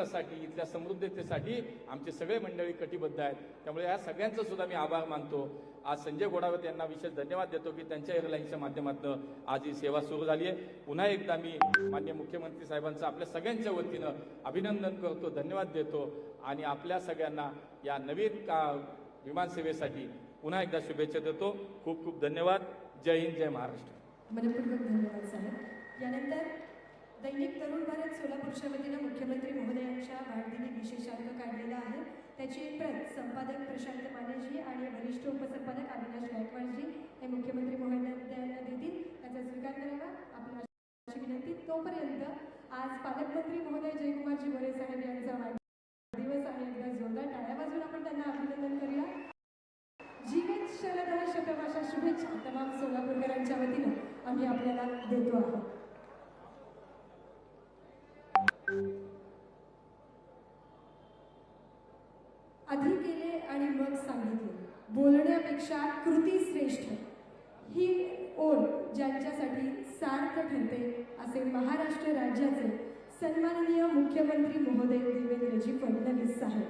विकासासाठी इथल्या समृद्धतेसाठी आमचे सगळे मंडळी कटिबद्ध आहेत. त्यामुळे या सगळ्यांचा सुद्धा मी आभार मानतो. आज संजय गोडावत यांना विशेष धन्यवाद देतो की त्यांच्या एअरलाईन्सच्या माध्यमातून आज ही सेवा सुरू झाली आहे. पुन्हा एकदा मी मान्य मुख्यमंत्री साहेबांचं आपल्या सगळ्यांच्या वतीनं अभिनंदन करतो धन्यवाद देतो आणि आपल्या सगळ्यांना या नवीन का विमानसेवेसाठी पुन्हा एकदा शुभेच्छा देतो. खूप खूप धन्यवाद. जय हिंद जय महाराष्ट्र. मनपूर्वक धन्यवाद साहेब. यानंतर दैनिक तरुण भारत सोलापूरच्या वतीनं मुख्यमंत्री महोदयांच्या वाढदिनी विशेषांक काढलेला आहे. त्याची एक प्रत संपादक प्रशांत मानेजी आणि वरिष्ठ उपसंपादक अविनाश गायकवाडजी हे मुख्यमंत्री महोदयांना देतील. त्याचा स्वीकार करावा. आपल्या विनंती. तोपर्यंत आज पालकमंत्री महोदय जयकुमारजी गोरे साहेब यांचा वाढदिवस आहे. एकदा जोरदार टाळ्या वाजवून आपण त्यांना अभिनंदन करूया. जीवित शरद शतभाषा शुभेच्छा तमाम सोलापूरकरांच्या वतीनं आम्ही आपल्याला देतो आहोत आधी केले आणि मग सांगितले बोलण्यापेक्षा कृती श्रेष्ठ. ही ओढ ज्यांच्यासाठी सार्थ ठरते असे महाराष्ट्र राज्याचे सन्माननीय मुख्यमंत्री महोदय देवेंद्रजी फडणवीस साहेब.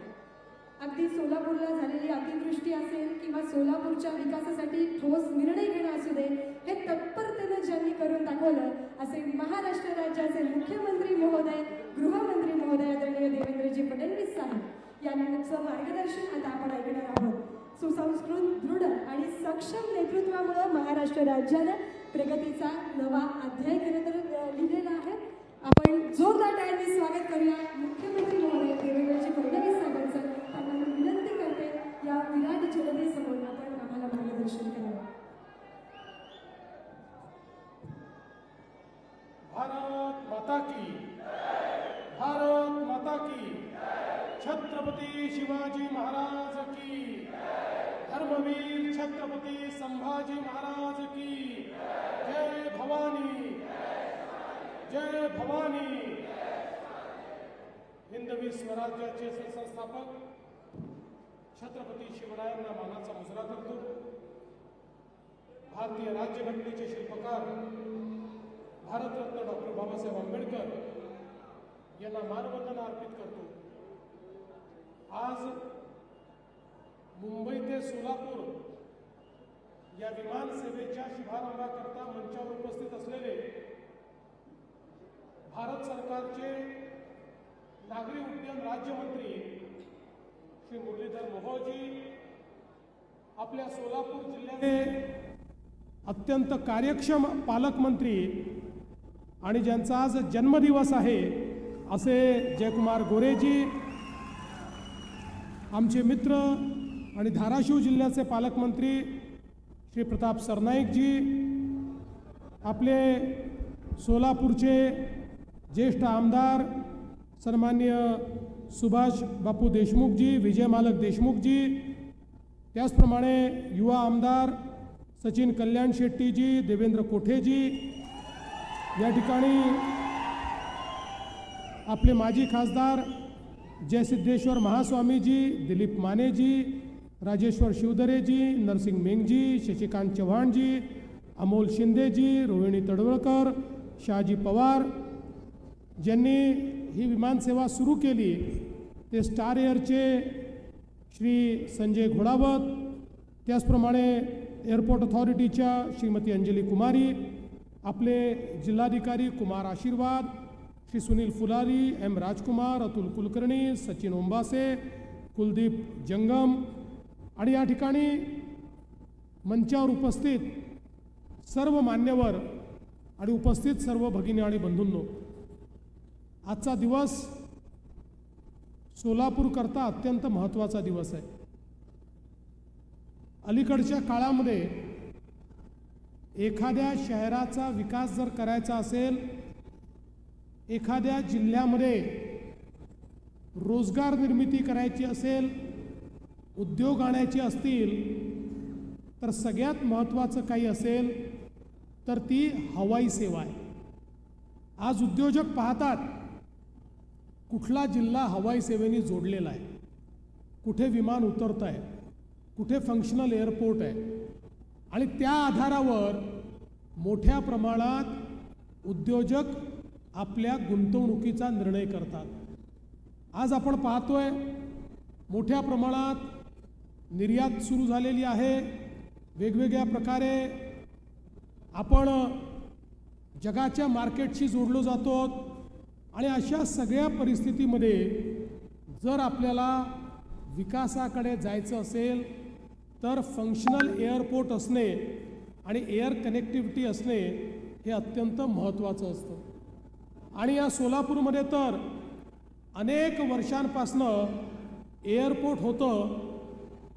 अगदी सोलापूरला झालेली अतिवृष्टी असेल किंवा सोलापूरच्या विकासासाठी ठोस निर्णय घेणं असू दे हे तत्परतेनं ज्यांनी करून दाखवलं असे महाराष्ट्र राज्याचे मुख्यमंत्री महोदय गृहमंत्री महोदय आदरणीय देवेंद्रजी फडणवीस साहेब यांचं मार्गदर्शन आता आपण ऐकणार आहोत. सुसंस्कृत दृढ आणि सक्षम नेतृत्वामुळं महाराष्ट्र राज्यानं प्रगतीचा नवा अध्याय खरं तर लिहिलेला आहे. आपण जोरदार टाळ्यांनी स्वागत करूया. जय भवानी. हिंदवी स्वराज्याचे संस्थापक छत्रपती शिवरायांना मानाचा मुजरा करतो. भारतीय राज्यघटनेचे शिल्पकार भारतरत्न डॉक्टर बाबासाहेब आंबेडकर यांना मानवंदना अर्पित करतो. आज मुंबई ते सोलापूर या विमान सेवेच्या शुभारंभाकरता मंचावर उपस्थित असलेले भारत सरकारचे नागरी उड्डयन राज्यमंत्री श्री मुरलीधर मोहोळजी आपल्या सोलापूर जिल्ह्याचे अत्यंत कार्यक्षम पालकमंत्री आणि ज्यांचा आज जन्मदिवस आहे असे जयकुमार गोरेजी आमचे मित्र आणि धाराशिव जिल्ह्याचे पालकमंत्री श्री प्रताप सरनाईकजी आपले सोलापूरचे ज्येष्ठ आमदार सन्मान्य सुभाष बापू देशमुखजी विजय मालक देशमुखजी त्याचप्रमाणे युवा आमदार सचिन कल्याण शेट्टीजी देवेंद्र कोठेजी या ठिकाणी आपले माजी खासदार जयसिद्धेश्वर महास्वामीजी दिलीप मानेजी राजेश्वर शिवदरेजी नरसिंग मेंगजी शशिकांत चव्हाणजी अमोल शिंदेजी रोहिणी तडवळकर शहाजी पवार ज्यांनी ही विमानसेवा सुरू केली ते स्टार एअरचे श्री संजय घोडावत त्याचप्रमाणे एअरपोर्ट अथॉरिटीच्या श्रीमती अंजली कुमारी आपले जिल्हाधिकारी कुमार आशीर्वाद श्री सुनील फुलारी एम राजकुमार अतुल कुलकर्णी सचिन ओंबासे कुलदीप जंगम आणि या ठिकाणी मंचावर उपस्थित सर्व मान्यवर आणि उपस्थित सर्व भगिनी आणि बंधूंनो आजचा दिवस सोलापूरकरता अत्यंत महत्त्वाचा दिवस आहे. अलीकडच्या काळामध्ये एखाद्या शहराचा विकास जर करायचा असेल एखाद्या जिल्ह्यामध्ये रोजगार निर्मिती करायची असेल उद्योग आणायचे असतील तर सगळ्यात महत्त्वाचं काही असेल तर ती हवाई सेवा आहे. आज उद्योजक पाहतात कुठला जिल्हा हवाई सेवेने जोडलेला आहे? कुठे विमान उतरत आहे? कुठे फंक्शनल एअरपोर्ट आहे? आणि त्या आधारावर मोठ्या प्रमाणात उद्योजक आपल्या गुंतवणुकीचा निर्णय करतात. आज आपण पाहतोय मोठ्या प्रमाणात निर्यात सुरू झालेली आहे. वेगवेगळ्या प्रकारे आपण जगाच्या मार्केटशी जोडलो जातो. आणि अशा सगळ्या परिस्थितीमध्ये जर आपल्याला विकासाकडे जायचं असेल तर फंक्शनल एअरपोर्ट असणे आणि एअर कनेक्टिव्हिटी असणे हे अत्यंत महत्त्वाचं असतं. आणि या सोलापूरमध्ये तर अनेक वर्षांपासनं एअरपोर्ट होतं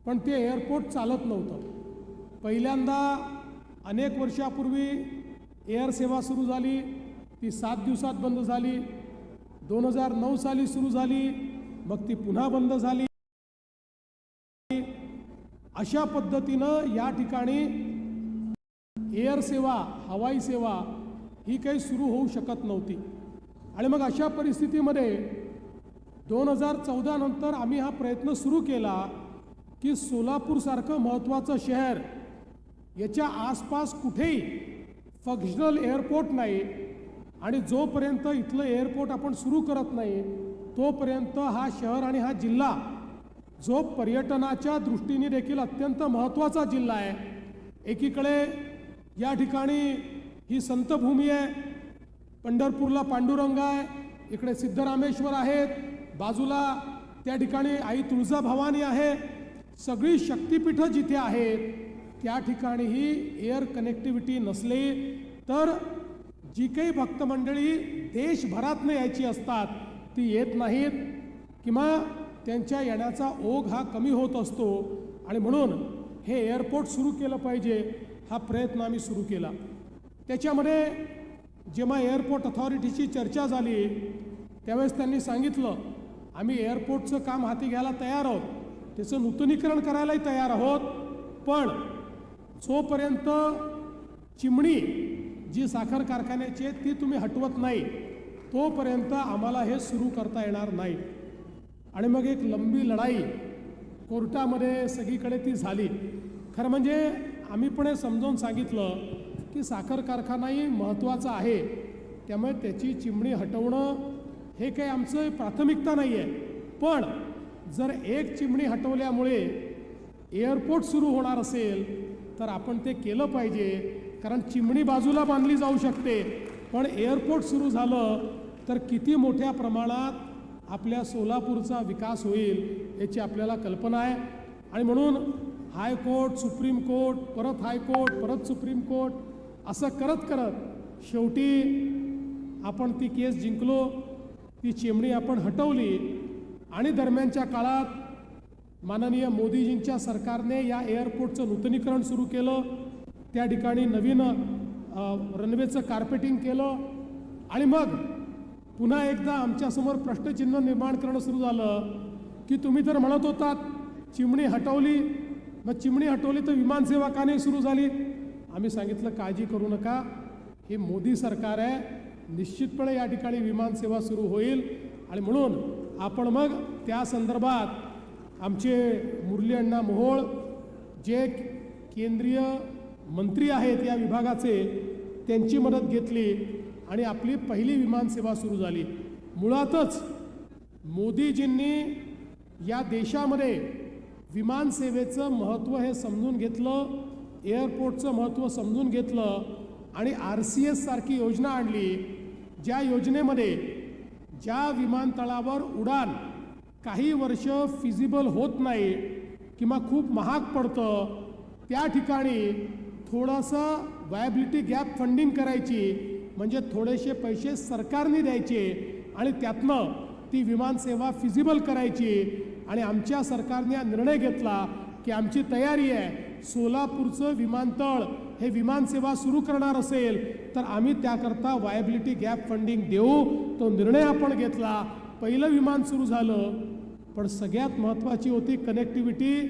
पण ते एअरपोर्ट चालत नव्हतं. पहिल्यांदा अनेक वर्षापूर्वी एअर सेवा सुरू झाली ती सात दिवसात बंद झाली. दोन हजार नऊ साली सुरू झाली. मग ती पुन्हा बंद झाली. अशा पद्धतीनं या ठिकाणी एअर सेवा हवाई सेवा ही काही सुरू होऊ शकत नव्हती. आणि मग अशा परिस्थितीमध्ये दोन हजार चौदा नंतर आम्ही हा प्रयत्न सुरू केला की सोलापूरसारखं महत्त्वाचं शहर याच्या आसपास कुठेही फंक्शनल एअरपोर्ट नाही. आणि जोपर्यंत इथलं एअरपोर्ट आपण सुरू करत नाही तोपर्यंत हा शहर आणि हा जिल्हा जो पर्यटनाच्या दृष्टीने देखील अत्यंत महत्त्वाचा जिल्हा आहे. एकीकडे या ठिकाणी ही संतभूमी आहे पंढरपूरला पांडुरंग आहे इकडे सिद्धरामेश्वर आहेत बाजूला त्या ठिकाणी आई तुळजाभवानी आहे सगळी शक्तिपीठं जिथे आहेत त्या ठिकाणीही एअर कनेक्टिव्हिटी नसली तर जी काही भक्तमंडळी देशभरातनं यायची असतात ती येत नाहीत किंवा त्यांच्या येण्याचा ओघ हा कमी होत असतो. आणि म्हणून हे एअरपोर्ट सुरू केलं पाहिजे हा प्रयत्न आम्ही सुरू केला. त्याच्यामध्ये जेव्हा एअरपोर्ट अथॉरिटीची चर्चा झाली त्यावेळेस त्यांनी सांगितलं आम्ही एअरपोर्टचं काम हाती घ्यायला तयार आहोत. त्याचं नूतनीकरण करायलाही तयार आहोत. पण जोपर्यंत चिमणी जी साखर कारखान्याची आहे ती तुम्ही हटवत नाही तोपर्यंत आम्हाला हे सुरू करता येणार नाही. आणि मग एक लंबी लढाई कोर्टामध्ये सगळीकडे ती झाली. खरं म्हणजे आम्ही पण हे समजावून सांगितलं की साखर कारखानाही महत्त्वाचा आहे. त्यामुळे त्याची चिमणी हटवणं हे काही आमचं प्राथमिकता नाही आहे पण जर एक चिमणी हटवल्यामुळे एअरपोर्ट सुरू होणार असेल तर आपण ते केलं पाहिजे. कारण चिमणी बाजूला बांधली जाऊ शकते. पण एअरपोर्ट सुरू झालं तर किती मोठ्या प्रमाणात आपल्या सोलापूरचा विकास होईल याची आपल्याला कल्पना आहे. आणि म्हणून हायकोर्ट सुप्रीम कोर्ट परत हायकोर्ट परत सुप्रीम कोर्ट असं करत करत शेवटी आपण ती केस जिंकलो ती चिमणी आपण हटवली. आणि दरम्यानच्या काळात माननीय मोदीजींच्या सरकारने या एअरपोर्टचं नूतनीकरण सुरू केलं. त्या ठिकाणी नवीन रनवेचं कार्पेटिंग केलं आणि मग पुन्हा एकदा आमच्यासमोर प्रश्नचिन्ह निर्माण करणं सुरू झालं की तुम्ही तर म्हणत होतात चिमणी हटवली. मग चिमणी हटवली तर विमानसेवा का नाही सुरू झाली? आम्ही सांगितलं काळजी करू नका. हे मोदी सरकार आहे. निश्चितपणे या ठिकाणी विमानसेवा सुरू होईल. आणि म्हणून आपण मग त्या संदर्भात आमचे मुरली अण्णा मोहोळ जे केंद्रीय मंत्री आहेत या विभागाचे त्यांची मदत घेतली आणि आपली पहिली विमानसेवा सुरू झाली. मुळातच मोदीजींनी या देशामध्ये विमानसेवेचं महत्त्व हे समजून घेतलं एअरपोर्टचं महत्त्व समजून घेतलं आणि आर सी एससारखी योजना आणली ज्या योजनेमध्ये ज्या विमानतळावर उडान काही वर्ष फिजिबल होत नाही किंवा खूप महाग पडतं त्या ठिकाणी थोडंसं वायबिलिटी गॅप फंडिंग करायची म्हणजे थोडेसे पैसे सरकारने द्यायचे आणि त्यातनं ती विमानसेवा फिजिबल करायची. आणि आमच्या सरकारने हा निर्णय घेतला की आमची तयारी आहे सोलापूरचं विमानतळ हे विमानसेवा सुरू करणार असेल तर आम्ही त्याकरता वायबिलिटी गॅप फंडिंग देऊ. तो निर्णय आपण घेतला. पहिलं विमान सुरू झालं. पण सगळ्यात महत्त्वाची होती कनेक्टिव्हिटी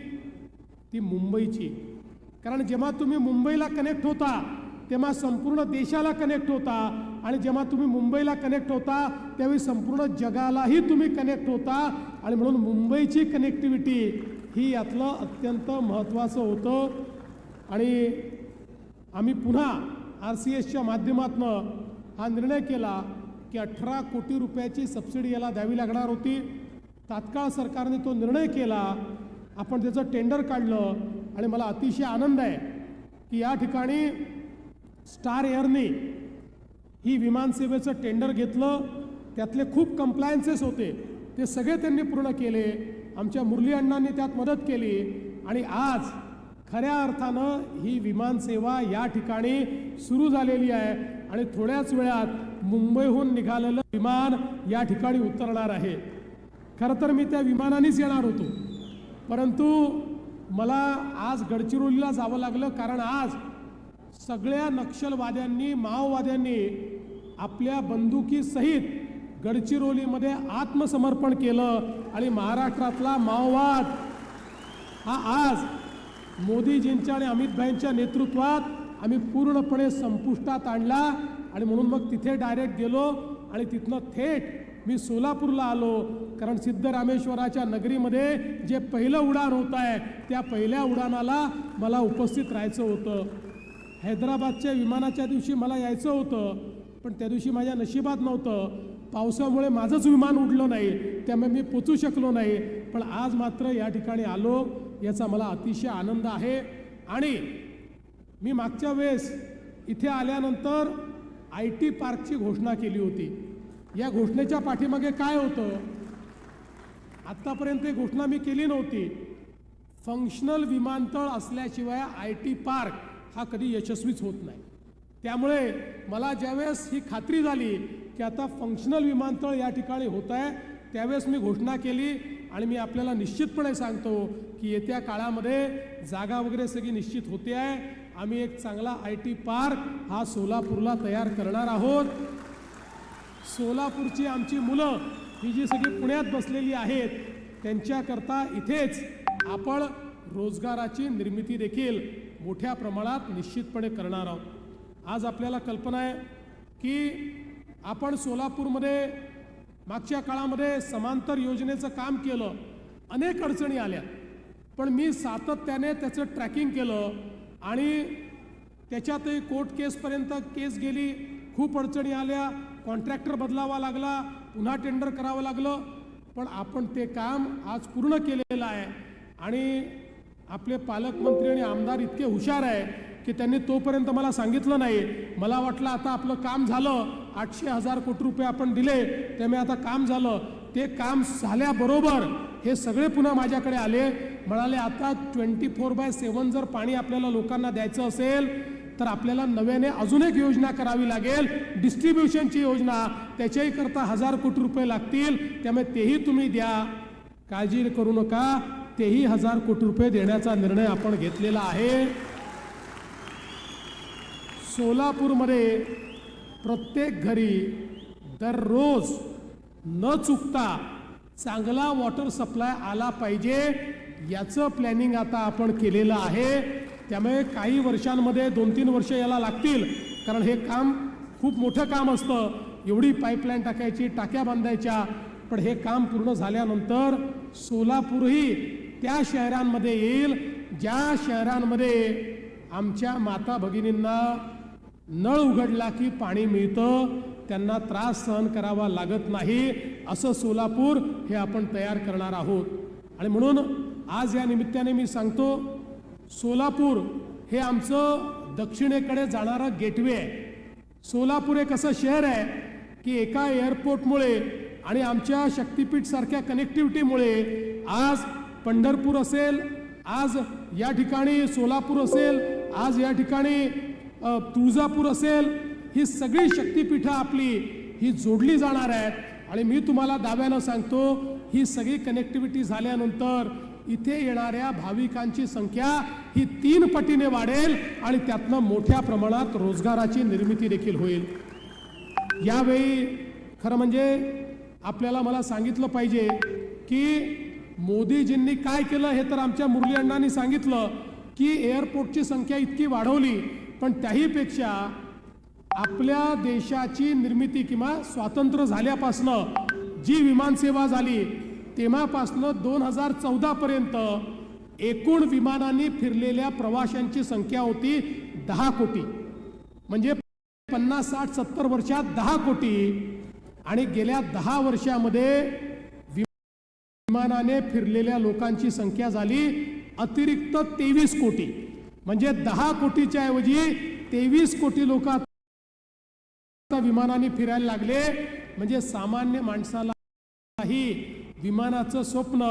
ती मुंबईची. कारण जेव्हा तुम्ही मुंबईला कनेक्ट होता तेव्हा संपूर्ण देशाला कनेक्ट होता. आणि जेव्हा तुम्ही मुंबईला कनेक्ट होता त्यावेळी संपूर्ण जगालाही तुम्ही कनेक्ट होता. आणि म्हणून मुंबईची कनेक्टिव्हिटी ही यातलं अत्यंत महत्त्वाचं होतं. आणि आम्ही पुन्हा आर सी एसच्या माध्यमातून हा निर्णय केला की अठरा कोटी रुपयाची सबसिडी याला द्यावी लागणार होती. तात्काळ सरकारने तो निर्णय केला. आपण त्याचं टेंडर काढलं. आणि मला अतिशय आनंद आहे की या ठिकाणी स्टार एअरने ही विमानसेवेचं टेंडर घेतलं. त्यातले खूप कंप्लायन्सेस होते. ते सगळे त्यांनी पूर्ण केले. आमच्या मुरली अण्णांनी त्यात मदत केली. आणि आज खऱ्या अर्थानं ही विमानसेवा या ठिकाणी सुरू झालेली आहे. आणि थोड्याच वेळात मुंबईहून निघालेलं विमान या ठिकाणी उतरणार आहे. खरं तर मी त्या विमानानेच येणार होतो. परंतु मला आज गडचिरोलीला जावं लागलं कारण आज सगळ्या नक्षलवाद्यांनी माओवाद्यांनी आपल्या बंदुकीसहित गडचिरोलीमध्ये आत्मसमर्पण केलं आणि महाराष्ट्रातला माओवाद हा आज मोदीजींच्या आणि अमितभाईंच्या नेतृत्वात आम्ही पूर्णपणे संपुष्टात आणला आणि म्हणून मग तिथे डायरेक्ट गेलो आणि तिथनं थेट मी सोलापूरला आलो कारण सिद्धरामेश्वराच्या नगरीमध्ये जे पहिलं उडाण होत आहे त्या पहिल्या उडाणाला मला उपस्थित राहायचं होतं. हैदराबादच्या विमानाच्या दिवशी मला यायचं होतं पण त्या दिवशी माझ्या नशिबात नव्हतं. पावसामुळे माझंच विमान उडलं नाही त्यामुळे मी पोचू शकलो नाही पण आज मात्र या ठिकाणी आलो याचा मला अतिशय आनंद आहे. आणि मी मागच्या वेळेस इथे आल्यानंतर आय टी पार्कची घोषणा केली होती. या घोषणेच्या पाठीमागे काय होतं? आत्तापर्यंत ही घोषणा मी केली नव्हती. फंक्शनल विमानतळ असल्याशिवाय आय टी पार्क हा कधी यशस्वीच होत नाही. त्यामुळे मला ज्यावेळेस ही खात्री झाली की आता फंक्शनल विमानतळ या ठिकाणी होत आहे त्यावेळेस मी घोषणा केली आणि मी आपल्याला निश्चितपणे सांगतो की येत्या काळामध्ये जागा वगैरे सगळी निश्चित होते आहे. आम्ही एक चांगला आय टी पार्क हा सोलापूरला तयार करणार आहोत. सोलापूरची आमची मुलं ही जी सगळी पुण्यात बसलेली आहेत त्यांच्याकरता इथेच आपण रोजगाराची निर्मिती देखील मोठ्या प्रमाणात निश्चितपणे करणार आहोत. आज आपल्याला कल्पना आहे की आपण सोलापूरमध्ये मागच्या काळामध्ये समांतर योजनेचं काम केलं अनेक अडचणी आल्या पण मी सातत्याने त्याचं ट्रॅकिंग केलं आणि त्याच्यातही कोर्ट केसपर्यंत केस गेली खूप अडचणी आल्या कॉन्ट्रॅक्टर बदलावा लागला पुन्हा टेंडर करावं लागलं पण आपण ते काम आज पूर्ण केलेलं आहे. आणि आपले पालकमंत्री आणि आमदार इतके हुशार आहे की त्यांनी तोपर्यंत मला सांगितलं नाही. मला वाटलं आता आपलं काम झालं आठशे हजार कोटी रुपये आपण दिले त्यामुळे आता काम झालं. ते काम झाल्याबरोबर हे सगळे पुन्हा माझ्याकडे आले. म्हणाले आता ट्वेंटी फोर बाय सेवन जर पाणी आपल्याला लोकांना द्यायचं असेल तर आपल्याला नव्याने अजून एक योजना करावी लागेल. डिस्ट्रीब्युशनची योजना. त्याच्याही करता हजार कोटी रुपये लागतील. त्यामुळे तेही तुम्ही द्या. काळजी करू नका. तेही हजार कोटी रुपये देण्याचा निर्णय आपण घेतलेला आहे. सोलापूरमध्ये प्रत्येक घरी दररोज न चुकता चांगला वॉटर सप्लाय आला पाहिजे. याचं प्लॅनिंग आता आपण केलेलं आहे. त्यामुळे काही वर्षांमध्ये दोन तीन वर्ष याला लागतील. कारण हे काम खूप मोठं काम असतं. एवढी पाईपलाईन टाकायची टाक्या बांधायच्या. पण हे काम पूर्ण झाल्यानंतर सोलापूरही त्या शहरांमध्ये येईल ज्या शहरांमध्ये आमच्या माता भगिनींना नळ उघडला की पाणी मिळतं त्यांना त्रास सहन करावा लागत नाही असं सोलापूर हे आपण तयार करणार आहोत. आणि म्हणून आज या निमित्ताने मी सांगतो सोलापूर हे आमचं दक्षिणेकडे जाणारं गेटवे आहे. सोलापूर एक असं शहर आहे की एका एअरपोर्टमुळे आणि आमच्या शक्तीपीठसारख्या कनेक्टिव्हिटीमुळे आज पंढरपूर असेल आज या ठिकाणी सोलापूर असेल आज या ठिकाणी तुळजापूर असेल ही सगळी शक्तीपीठं आपली ही जोडली जाणार आहेत. आणि मी तुम्हाला दाव्यानं सांगतो ही सगळी कनेक्टिव्हिटी झाल्यानंतर इथे येणाऱ्या भाविकांची संख्या ही तीन पटीने वाढेल आणि त्यातनं मोठ्या प्रमाणात रोजगाराची निर्मिती देखील होईल. यावेळी खरं म्हणजे आपल्याला मला सांगितलं पाहिजे की मोदीजींनी काय केलं हे तर आमच्या मुरली अण्णांनी सांगितलं की एअरपोर्टची संख्या इतकी वाढवली पण त्याहीपेक्षा आपल्या देशाची निर्मिती किंवा स्वातंत्र्य झाल्यापासनं जी विमानसेवा झाली तेव्हापासनं दोन हजार चौदापर्यंत एकूण विमानांनी फिरलेल्या प्रवाशांची संख्या होती दहा कोटी. म्हणजे पन्नास साठ सत्तर वर्षात दहा कोटी. आणि गेल्या दहा वर्षामध्ये विमानाने फिरलेल्या लोकांची संख्या झाली अतिरिक्त तेवीस कोटी. म्हणजे दहा कोटीच्या ऐवजी तेवीस कोटी लोक विमानाने फिरायला लागले. म्हणजे सामान्य माणसालाही विमानाचं स्वप्न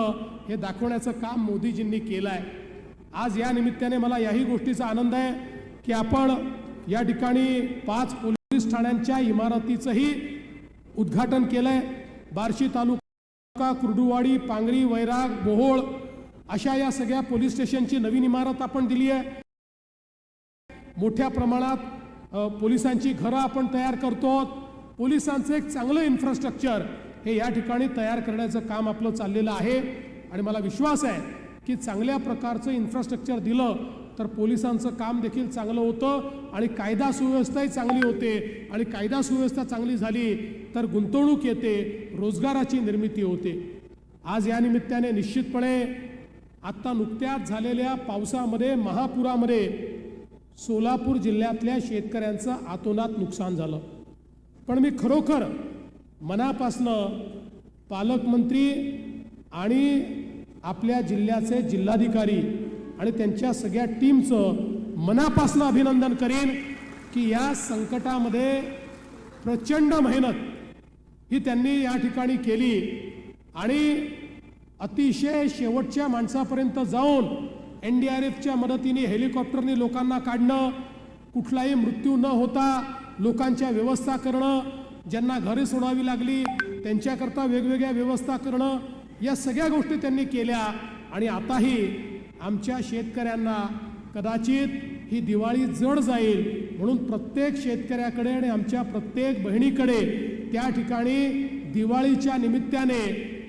हे दाखवण्याचं काम मोदीजींनी केलं आहे आज या निमित्ताने मला याही गोष्टीचा आनंद आहे की आपण या ठिकाणी पाच पोलीस ठाण्यांच्या इमारतीचंही उद्घाटन केलंय. बार्शी तालुका कुर्डुवाडी पांगरी वैराग बोहोळ अशा या सगळ्या पोलीस स्टेशनची नवीन इमारत आपण दिली आहे. मोठ्या प्रमाणात पोलिसांची घरं आपण तयार करतो पोलिसांचं एक चांगलं इन्फ्रास्ट्रक्चर हे या ठिकाणी तयार करण्याचं काम आपलं चाललेलं आहे. आणि मला विश्वास आहे की चांगल्या प्रकारचं इन्फ्रास्ट्रक्चर दिलं तर पोलिसांचं काम देखील चांगलं होतं आणि कायदा सुव्यवस्थाही चांगली होते. आणि कायदा सुव्यवस्था चांगली झाली तर गुंतवणूक येते रोजगाराची निर्मिती होते. आज या निमित्ताने निश्चितपणे आत्ता नुकत्याच झालेल्या पावसामध्ये महापुरामध्ये सोलापूर जिल्ह्यातल्या शेतकऱ्यांचं आतोनात नुकसान झालं. पण मी खरोखर मनापासनं पालकमंत्री आणि आपल्या जिल्ह्याचे जिल्हाधिकारी आणि त्यांच्या सगळ्या टीमचं मनापासनं अभिनंदन करीन की या संकटामध्ये प्रचंड मेहनत ही त्यांनी या ठिकाणी केली आणि अतिशय शेवटच्या माणसापर्यंत जाऊन एन डी आर एफच्या मदतीने हेलिकॉप्टरने लोकांना काढणं कुठलाही मृत्यू न होता लोकांच्या व्यवस्था करणं ज्यांना घरे सोडावी लागली त्यांच्याकरता वेगवेगळ्या व्यवस्था करणं या सगळ्या गोष्टी त्यांनी केल्या. आणि आताही आमच्या शेतकऱ्यांना कदाचित ही दिवाळी जड जाईल म्हणून प्रत्येक शेतकऱ्याकडे आणि आमच्या प्रत्येक बहिणीकडे त्या ठिकाणी दिवाळीच्या निमित्ताने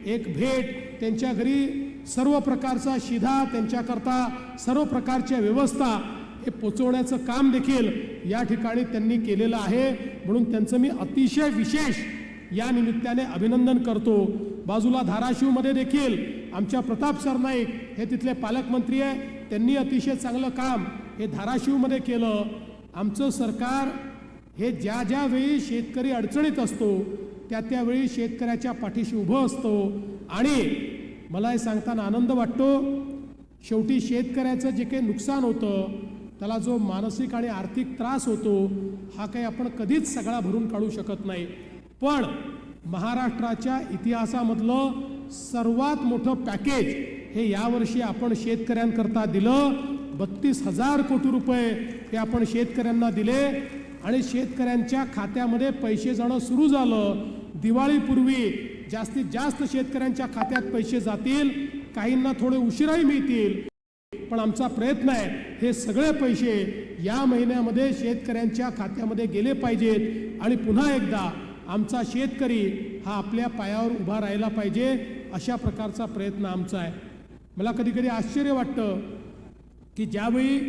एक भेट त्यांच्या घरी सर्व प्रकारचा शिधा त्यांच्याकरता सर्व प्रकारच्या व्यवस्था हे पोचवण्याचं काम देखील या ठिकाणी त्यांनी केलेलं आहे. म्हणून त्यांचं मी अतिशय विशेष या निमित्ताने अभिनंदन करतो. बाजूला धाराशिवमध्ये देखील आमच्या प्रताप सरनाईक हे तिथले पालकमंत्री आहे. त्यांनी अतिशय चांगलं काम हे धाराशिवमध्ये केलं. आमचं सरकार हे ज्या ज्यावेळी शेतकरी अडचणीत असतो त्या त्यावेळी शेतकऱ्याच्या पाठीशी उभं असतो. आणि मला हे सांगताना आनंद वाटतो शेवटी शेतकऱ्याचं जे काही नुकसान होतं त्याला जो मानसिक आणि आर्थिक त्रास होतो हा काही आपण कधीच सगळा भरून काढू शकत नाही. पण महाराष्ट्राच्या इतिहासामधलं सर्वात मोठं पॅकेज हे यावर्षी आपण शेतकऱ्यांकरता दिलं. बत्तीस हजार कोटी रुपये हे आपण शेतकऱ्यांना दिले आणि शेतकऱ्यांच्या खात्यामध्ये पैसे जाणं सुरू झालं. दिवाळीपूर्वी जास्तीत जास्त शेतकऱ्यांच्या खात्यात पैसे जातील काहींना थोडे उशिराही मिळतील. पण आमचा प्रयत्न आहे हे सगळे पैसे या महिन्यामध्ये शेतकऱ्यांच्या खात्यामध्ये गेले पाहिजेत आणि पुन्हा एकदा आमचा शेतकरी हा आपल्या पायावर उभा राहिला पाहिजे अशा प्रकारचा प्रयत्न आमचा आहे. मला कधी कधी आश्चर्य वाटतं की ज्यावेळी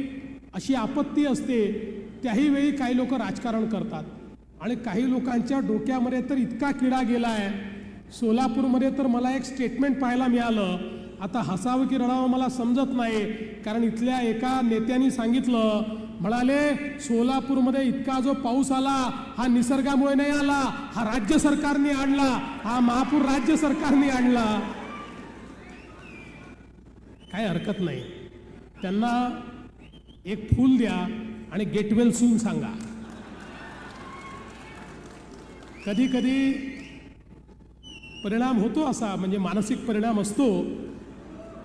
अशी आपत्ती असते त्याही वेळी काही लोक राजकारण करतात. आणि काही लोकांच्या डोक्यामध्ये तर इतका किडा गेला आहे सोलापूरमध्ये तर मला एक स्टेटमेंट पाहायला मिळालं आता हसावं की रडावं मला समजत नाही. कारण इथल्या एका नेत्यांनी सांगितलं म्हणाले सोलापूरमध्ये इतका जो पाऊस आला हा निसर्गामुळे नाही आला हा राज्य सरकारने आणला हा महापूर राज्य सरकारने आणला. काही हरकत नाही. त्यांना एक फूल द्या आणि गेटवेल सून सांगा. कधी कधी परिणाम होतो असा म्हणजे मानसिक परिणाम असतो.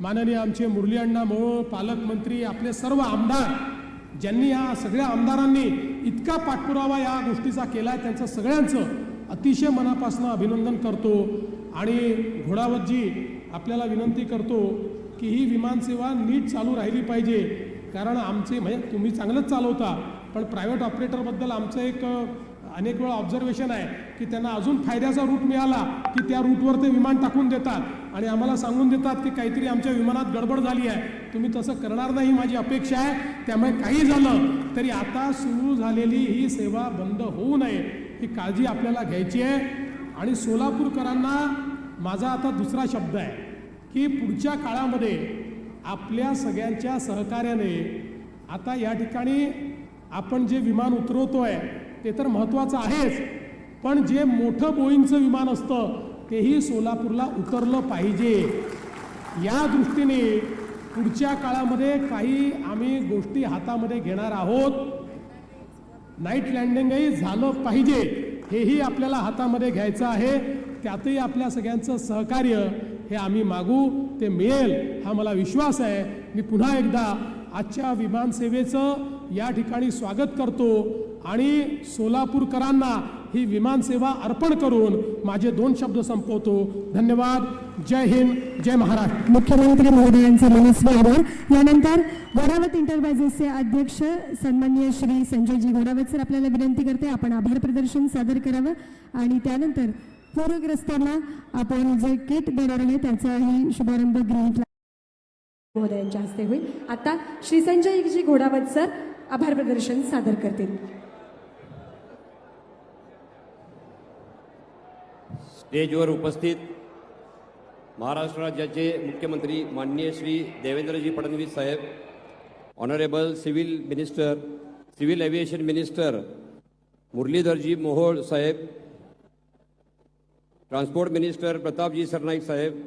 माननीय आमचे मुरली अण्णा मोहोळ पालकमंत्री आपले सर्व आमदार ज्यांनी या सगळ्या आमदारांनी इतका पाठपुरावा या गोष्टीचा केला आहे त्यांचं सगळ्यांचं अतिशय मनापासून अभिनंदन करतो. आणि घोडावतजी आपल्याला विनंती करतो की ही विमानसेवा नीट चालू राहिली पाहिजे. कारण आमचे म्हणजे तुम्ही चांगलंच चालवता पण प्रायव्हेट ऑपरेटरबद्दल आमचं एक अनेक वेळा ऑब्झर्वेशन आहे की त्यांना अजून फायद्याचा रूट मिळाला की त्या रूटवर ते विमान टाकून देतात. आणि आम्हाला सांगून देतात की काहीतरी आमच्या विमानात गडबड झाली आहे. तुम्ही तसं करणार नाही माझी अपेक्षा आहे. त्यामुळे काही झालं तरी आता सुरू झालेली ही सेवा बंद होऊ नये ही काळजी आपल्याला घ्यायची आहे. आणि सोलापूरकरांना माझा आता दुसरा शब्द आहे की पुढच्या काळामध्ये आपल्या सगळ्यांच्या सहकार्याने आता या ठिकाणी आपण जे विमान उतरवतो आहे ते तर महत्त्वाचं आहेच. पण जे मोठं बोईंगचं विमान असतं तेही सोलापूरला उतरलं पाहिजे. या दृष्टीने पुढच्या काळामध्ये काही आम्ही गोष्टी हातामध्ये घेणार आहोत. नाईट लँडिंगही झालं पाहिजे हेही आपल्याला हातामध्ये घ्यायचं आहे. त्यातही आपल्या सगळ्यांचं सहकार्य हे आम्ही मागू ते मिळेल हा मला विश्वास आहे. मी पुन्हा एकदा आजच्या विमानसेवेचं या ठिकाणी स्वागत करतो. आणि सोलापूरकरांना ही विमानसेवा अर्पण करून माझे दोन शब्द संपवतो. धन्यवाद. जय हिंद. जय महाराष्ट्र. मुख्यमंत्री महोदयांचे मनस्वी आभार यानंतर घोडावत इंटरप्राइजेसचे अध्यक्ष सन्मान्य श्री संजयजी घोडावत सर आपल्याला विनंती करते आपण आभार प्रदर्शन सादर करावं. आणि त्यानंतर पूरग्रस्तांना आपण जे किट देणार आहे त्याचाही शुभारंभ ग्रीन महोदयांच्या हस्ते होईल. आता श्री संजयजी घोडावत सर आभार प्रदर्शन सादर करतील. स्टेजवर उपस्थित महाराष्ट्र राज्याचे मुख्यमंत्री माननीय श्री देवेंद्रजी फडणवीस साहेब honourable civil minister civil aviation minister Muralidharji Mohol साहेब ट्रान्सपोर्ट मिनिस्टर प्रतापजी सरनाईक साहेब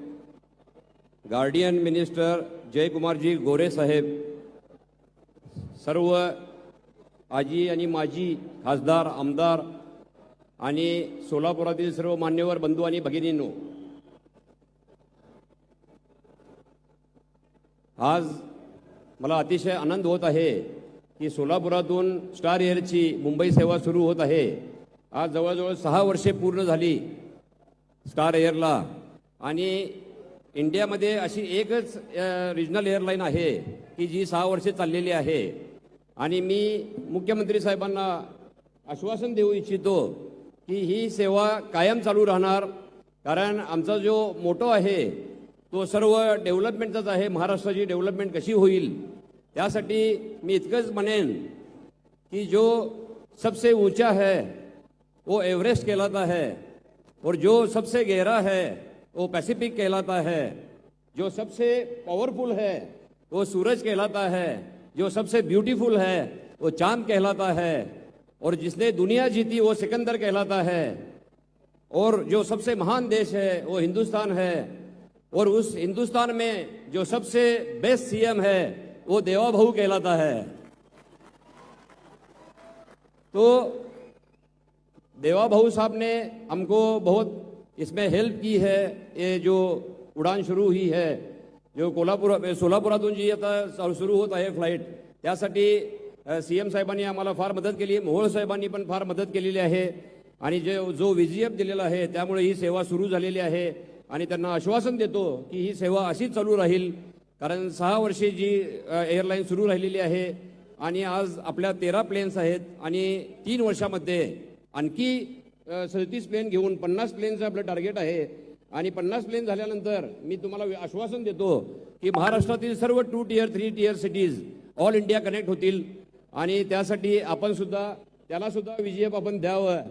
गार्डियन मिनिस्टर जयकुमारजी गोरे साहेब सर्व आजी आणि माजी खासदार आमदार आणि सोलापुरातील सर्व मान्यवर बंधू आणि भगिनींनो आज मला अतिशय आनंद होत आहे की सोलापुरातून स्टार एअरची मुंबई सेवा सुरू होत आहे. आज जवळजवळ सहा वर्षे पूर्ण झाली स्टार एअरला आणि इंडियामध्ये अशी एकच रिजनल एअरलाईन आहे की जी सहा वर्षे चाललेली आहे. आणि मी मुख्यमंत्री साहेबांना आश्वासन देऊ इच्छितो की ही सेवा कायम चालू राहणार, कारण आमचा जो मोटो आहे तो सर्व डेव्हलपमेंटचाच आहे. महाराष्ट्राची डेव्हलपमेंट कशी होईल त्यासाठी मी इतकंच म्हणेन कि जो सबसे ऊँचा है, वो एवरेस्ट कहलाता है. और जो सबसे गहरा है, वो पैसिफिक कहलाता है. जो सबसे पावरफुल है, वो सूरज कहलाता है. जो सबसे ब्यूटीफुल है, वो चाँद कहलाता है. और जिसने दुनिया जीती वो सिकंदर कहलाता है। और जो सबसे महान देश है, वो हिंदुस्तान है। और उस हिंदुस्तान में जो सबसे बेस्ट सीएम है, वो देवा भाऊ कहलाता है। तो देवा भाऊ साहब ने हमको बहुत इसमें हेल्प की है, ये जो उडान सुरू हुई है, जो कोल्हापूर सोलापुरातून जी आता सुरू होत आहे फ्लाईट त्यासाठी सी एम साहेबांनी आम्हाला फार मदत केली. मोहोळ साहेबांनी पण फार मदत केलेली आहे. आणि जे जो व्ही दिलेला आहे त्यामुळे ही सेवा सुरू झालेली आहे. आणि त्यांना आश्वासन देतो की ही सेवा अशीच चालू राहील. कारण सहा वर्षे जी एअरलाईन सुरू राहिलेली आहे आणि आज आपल्या तेरा प्लेन्स आहेत आणि तीन वर्षामध्ये आणखी सदतीस प्लेन घेऊन पन्नास प्लेनचं आपलं टार्गेट आहे. आणि पन्नास प्लेन झाल्यानंतर मी तुम्हाला आश्वासन देतो की महाराष्ट्रातील सर्व two tier three tier cities all India connect होतील. आणि त्यासाठी आपण सुद्धा त्याला सुद्धा विजयप आपण द्यावं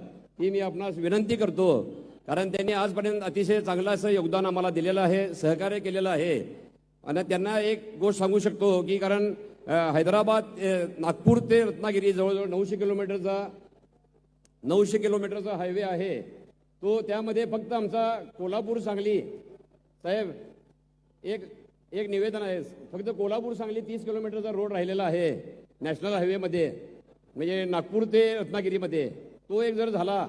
ही मी आपणास विनंती करतो. कारण त्यांनी आजपर्यंत अतिशय चांगलं असं योगदान आम्हाला दिलेलं आहे सहकार्य केलेलं आहे. आणि त्यांना एक गोष्ट सांगू शकतो की कारण हैदराबाद नागपूर ते रत्नागिरी जवळजवळ नऊशे किलोमीटरचा नऊशे किलोमीटरचा हायवे आहे. तो त्यामध्ये फक्त आमचा कोल्हापूर सांगली साहेब एक एक निवेदन आहे. फक्त कोल्हापूर सांगली तीस किलोमीटरचा रोड राहिलेला आहे. नॅशनल हायवेमध्ये म्हणजे नागपूर ते रत्नागिरीमध्ये तो एक जर झाला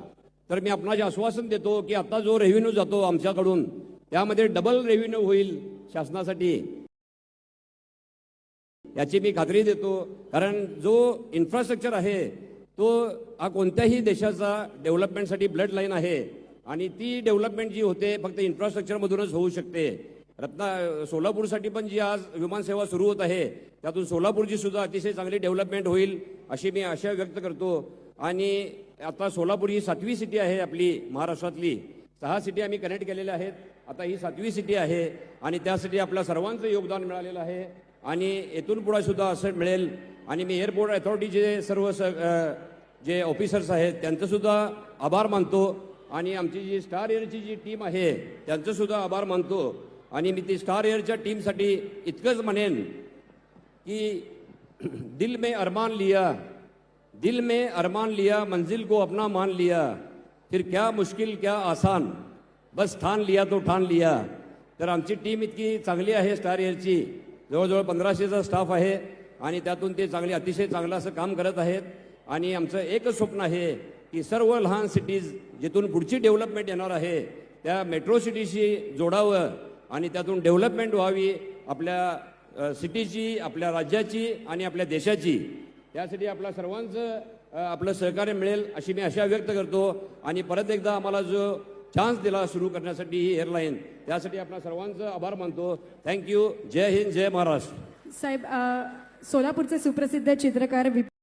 तर मी आपणाचे आश्वासन देतो की आता जो रेव्हेन्यू जातो आमच्याकडून त्यामध्ये डबल रेव्हेन्यू होईल शासनासाठी. याची मी खात्री देतो कारण जो इन्फ्रास्ट्रक्चर आहे तो हा कोणत्याही देशाचा डेव्हलपमेंटसाठी ब्लड लाईन आहे. आणि ती डेव्हलपमेंट जी होते फक्त इन्फ्रास्ट्रक्चरमधूनच होऊ शकते. रत्ना सोलापूरसाठी पण जी आज विमानसेवा सुरू होत आहे त्यातून सोलापूरची सुद्धा अतिशय चांगली डेव्हलपमेंट होईल अशी मी आशा व्यक्त करतो. आणि आता सोलापूर ही सातवी सिटी आहे आपली महाराष्ट्रातली. सहा सिटी आम्ही कनेक्ट केलेल्या आहेत. आता ही सातवी सिटी आहे आणि त्यासाठी आपल्या सर्वांचं योगदान मिळालेलं आहे. आणि येथून पुढे सुद्धा असं मिळेल. आणि मी एअरपोर्ट अथॉरिटीचे सर्व स जे ऑफिसर्स आहेत त्यांचंसुद्धा आभार मानतो. आणि आमची जी स्टार एअरची जी टीम आहे त्यांचंसुद्धा आभार मानतो. आणि मी ती स्टार एअरच्या टीमसाठी इतकंच म्हणेन की दिल में अरमान लिया दिल में अरमान लिया मंजिल को अपना मान लिया फिर क्या मुश्किल क्या आसान बस ठान लिया तो ठान लिया. तर आमची टीम इतकी चांगली आहे स्टार एअरची जवळजवळ पंधराशेचा स्टाफ आहे आणि त्यातून ते चांगले अतिशय चांगलं असं काम करत आहेत. आणि आमचं एकच स्वप्न आहे की सर्व लहान सिटीज जिथून पुढची डेव्हलपमेंट येणार आहे त्या मेट्रो सिटीशी जोडावं. आणि त्यातून डेव्हलपमेंट व्हावी आपल्या सिटीची आपल्या राज्याची आणि आपल्या देशाची. त्यासाठी आपल्या सर्वांचं आपलं सहकार्य मिळेल अशी मी आशा व्यक्त करतो. आणि परत एकदा आम्हाला जो चान्स दिला सुरू करण्यासाठी ही एअरलाईन त्यासाठी आपला सर्वांचं आभार मानतो. Thank you Jai Hind Jai Maharashtra. साहेब सोलापूरचे सुप्रसिद्ध चित्रकार विपुल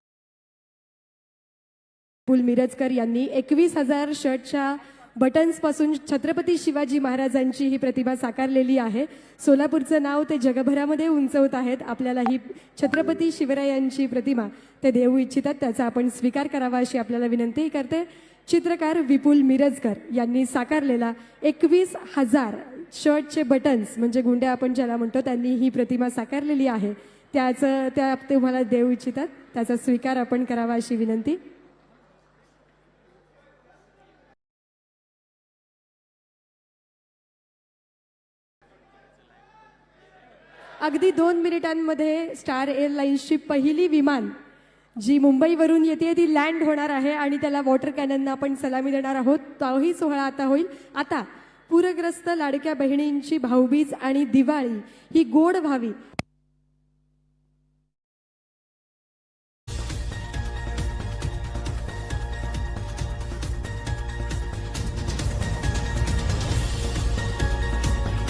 मिरजकर यांनी एकवीस हजार शर्टच्या बटन्सपासून छत्रपती शिवाजी महाराजांची ही प्रतिभा साकारलेली आहे. सोलापूरचं नाव ते जगभरामध्ये उंचवत आहेत. आपल्याला ही छत्रपती शिवरायांची प्रतिमा ते देऊ इच्छितात. त्याचा आपण स्वीकार करावा अशी आपल्याला विनंती करते. चित्रकार विपुल मिरजकर यांनी साकारलेला एकवीस हजार शर्टचे बटन्स म्हणजे गुंड्या आपण ज्याला म्हणतो त्यांनी ही प्रतिमा साकारलेली आहे. त्याचं त्या तुम्हाला देऊ इच्छितात. त्याचा स्वीकार आपण करावा अशी विनंती. अगदी दोन मिनिटांमध्ये स्टार एअरलाइन्सची पहिली विमान जी मुंबईवरून येते ती लँड होणार आहे आणि त्याला वॉटर कॅननना आपण सलामी देणार आहोत. तोही सोहळा आता होईल. आता पूरग्रस्त लाडक्या बहिणींची भाऊबीज आणि दिवाळी ही गोड व्हावी.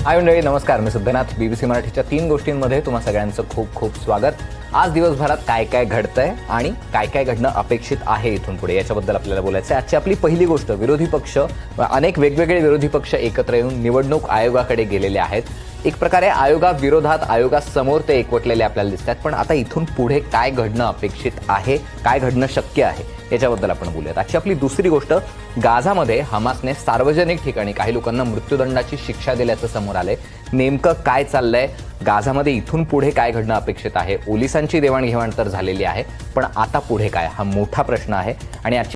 हाय मंडळी नमस्कार. मी सिद्धनाथ बीबीसी मराठीच्या तीन गोष्टींमध्ये तुम्हा सगळ्यांचं खूप खूप स्वागत. आज दिवसभरात काय काय घडतंय आणि काय काय घडणं अपेक्षित आहे इथून पुढे? याच्याबद्दल आपल्याला बोलायचं आहे आजची आपली पहिली गोष्ट विरोधी पक्ष अनेक वेगवेगळे विरोधी पक्ष एकत्र येऊन निवडणूक आयोगाकडे गेलेले आहेत. एक प्रकारे आयोगाविरोधात आयोगासमोर ते एकवटलेले आपल्याला दिसतात. पण आता इथून पुढे काय घडणं अपेक्षित आहे? काय घडणं शक्य आहे? याच्याबद्दल आपण बोलूयात. आजची आपली दुसरी गोष्ट गाझामध्ये हमासने सार्वजनिक ठिकाणी काही लोकांना मृत्यूदंडाची शिक्षा दिल्याचं समोर आलंय. नेमकं काय चाललंय? गाझामध्ये इथून पुढे काय घडणं अपेक्षित आहे? पोलिसांची देवाणघेवाण तर झालेली आहे पण आता पुढे काय? हा मोठा प्रश्न आहे. आणि आजची